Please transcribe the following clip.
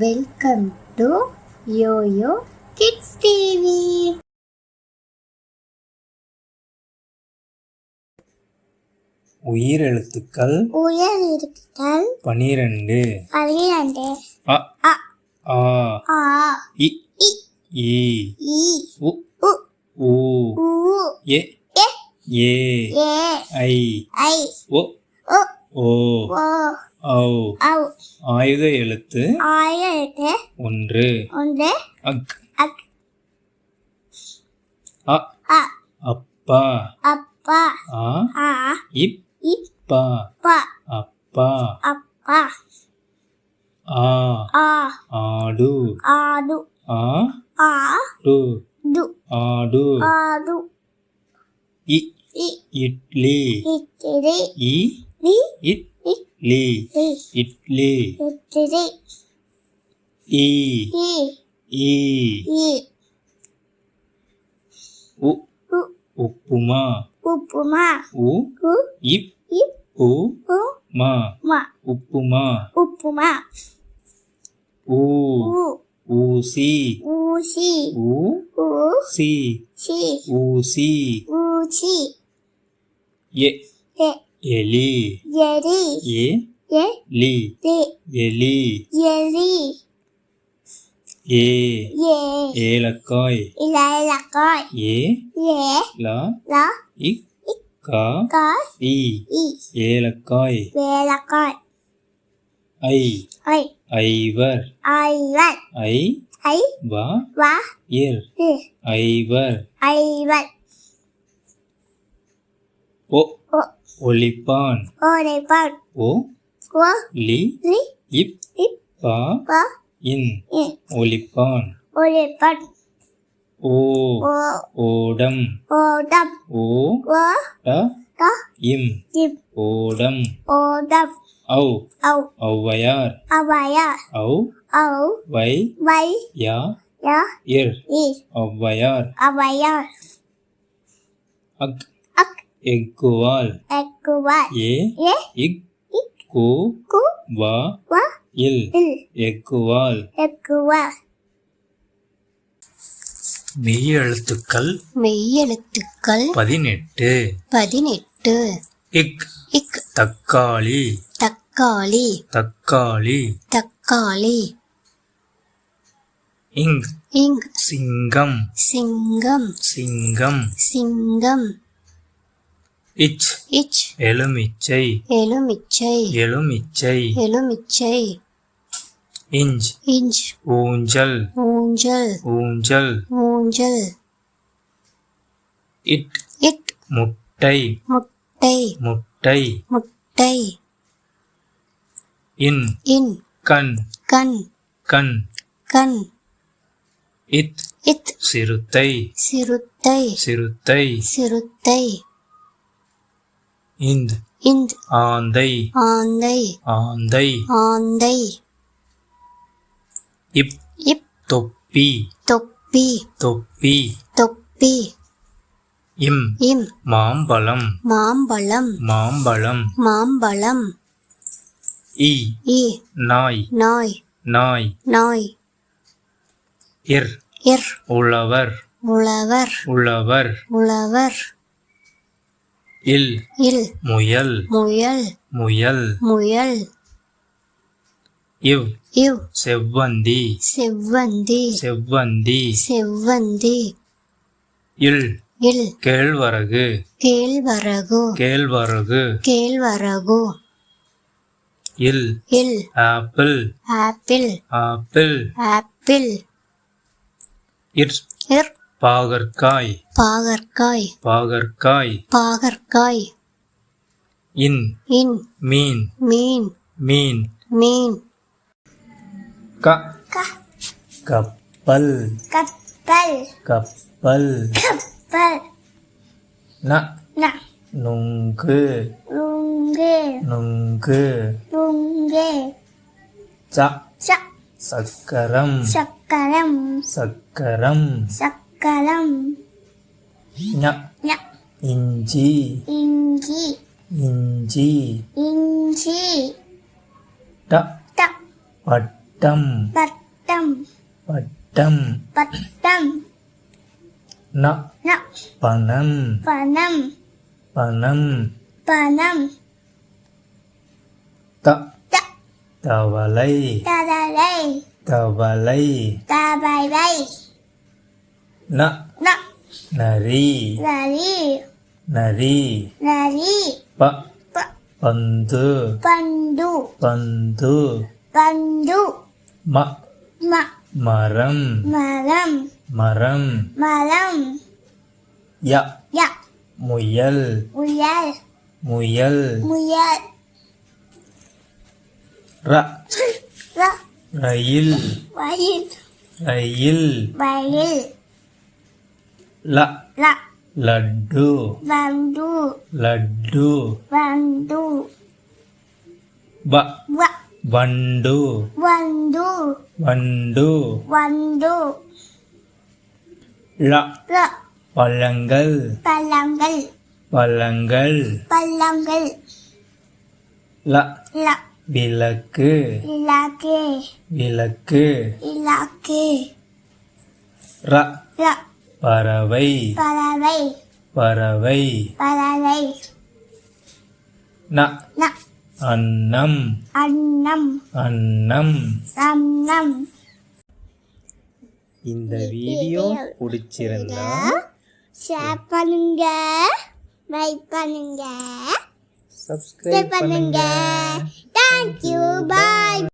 Welcome to YoYo kids TV உயிரெழுத்துக்கள் உயர் இருக்குதல் பனிரெண்டு. பன்னிரண்டு அ அ ஆ ஆ இ இ ஈ இ உ உ ஊ எ ஏ ஏ ஐ ஐ ஒ உ ஓ. ஓ. ஔ ஆயுத எழுத்து. ஆயிரத்து ஒன்று. ஒன்று. அக். அக். அ. அ. அப்பா. அப்பா. ஆ. ஆ. இப்பா இப்பா அப்பா. அப்பா. ஆ. ஆ. ஆடு. ஆடு. ஆ. ஆ. டு. டு. ஆடு. ஆடு. இ. இ. இட்லி. இட்லி. இ. இட்லி இத்திரி இ இ ஈ இ உ உ உப்புமா உப்புமா உ உ இப் இப் உ உ மா மா உப்புமா உப்புமா ஊ உ எலி. எரி. எ. எ. லி. ரி எலி. எரி. ஏ. ஏ. ஏலக்காய். இலக்காய் ஏ. ஏ. லா. லா. இக் கா. காய். இ. இ. ஏலக்காய். வேலக்காய் ஐ. ஐ. ஐவர். ஐவர். ஐ. ஐ. வா. வா. இர். ஐவர். ஐவர். ஓ. ஒலிப்பான் ஓரைப்பான் ஓ. லி. இப். பா. இன். ஒலிப்பான் ஓரைப்பான் ஓ. ஓடம். ஓடம். ஓ. ட. இம். இப் ஓடம். ஓடம். ஔ. ஔ. ஔவையார். அவையா ஔ. ஔ. வை. வை. யா. யா. இர். இ. ஔவையார். அவையா அக். எக்குவால் எக்குவா ஏ ஏ இக் கு கு வா வா இல் எக்குவால் எக்குவா மெய் எழுத்துக்கள் மெய்யெழுத்துக்கள் பதினெட்டு பதினெட்டு இக் இக் தக்காளி தக்காளி தக்காளி தக்காளி இங் இங் சிங்கம் சிங்கம் சிங்கம் சிங்கம் இச். இச். எலுமிச்சை எலுமிச்சை எலுமிச்சை எலுமிச்சை இஞ்ச். இஞ்ச். ஊஞ்சல். ஊஞ்சல். ஊஞ்சல். ஊஞ்சல். இட். இட். முட்டை. முட்டை. முட்டை. முட்டை. இன். இன். கண். கண். கண். கண். இத். இத். சிறுத்தை. சிறுத்தை. சிறுத்தை. சிறுத்தை. இந்த். இந்த். ஆந்தை. ஆந்தை. ஆந்தை. ஆந்தை. இப். இப். தொப்பி. தொப்பி. தொப்பி. தொப்பி. இம். இம். மாம்பழம். மாம்பழம். மாம்பழம். மாம்பழம். இ. இ. நாய். நாய். நாய். நாய். இர். இர். உழவர். உழவர். உழவர். உழவர். இல். இல். முயல். முயல். முயல். முயல். இவ். இவ். செவ்வந்தி. செவ்வந்தி. செவ்வந்தி. செவ்வந்தி. இல். இல். கேழ்வரகு. கேழ்வரகு. கேழ்வரகு. கேழ்வரகு. இல். இல். ஆப்பிள். ஆப்பிள். ஆப்பிள். ஆப்பிள். இர் இர் பாகற்காய். பாகற்காய். பாகற்காய். பாகற்காய். இன். இன். மீன். மீன். மீன். மீன். க. கப்பல். கப்பல். கப்பல். கப்பல். ந. ந. நுங்கு. லுங்கு நுங்கு. லுங்கு ச. ச. சக்கரம். சக்கரம். சக்கரம். சக்கரம். ஞ. இஞ்சி. இஞ்சி. இஞ்சி. இஞ்சி. ட. ட. பட்ட பட்டம் பட்டம் பட்டம் பட்டம் ந. ந. பணம். பணம். பணம். பணம். த. த. தவளை. தடலை தவளை. தவளை. ந. ந. நரி. நரி. நரி. நரி. ப. ப. பந்து. பந்து. பந்து. பந்து. ம. ம. மரம். மரம். மரம். மரம். ய. ய. முயல். முயல். முயல். முயல். ர. ர. ரயில். வயல். ரயில். வயல். ல. ல. லட்டு. வண்டு. லட்டு. வண்டு. ப வ. வண்டு. வண்டு. வண்டு. வண்டு. ல. ல. பழங்கள். பழங்கள். பழங்கள். பழங்கள். ல. ல. விளக்கு. இலக்கு விளக்கு. இலக்கு ர. ர. பறவை. பறவை. பறவை. பறவை. ந. ந. அன்னம். அன்னம். அன்னம். அன்னம். இந்த வீடியோ பிடிச்சிருந்தா ஷேர் பண்ணுங்க லைக் பண்ணுங்க. சப்ஸ்கிரைப் பண்ணுங்க. Thank you bye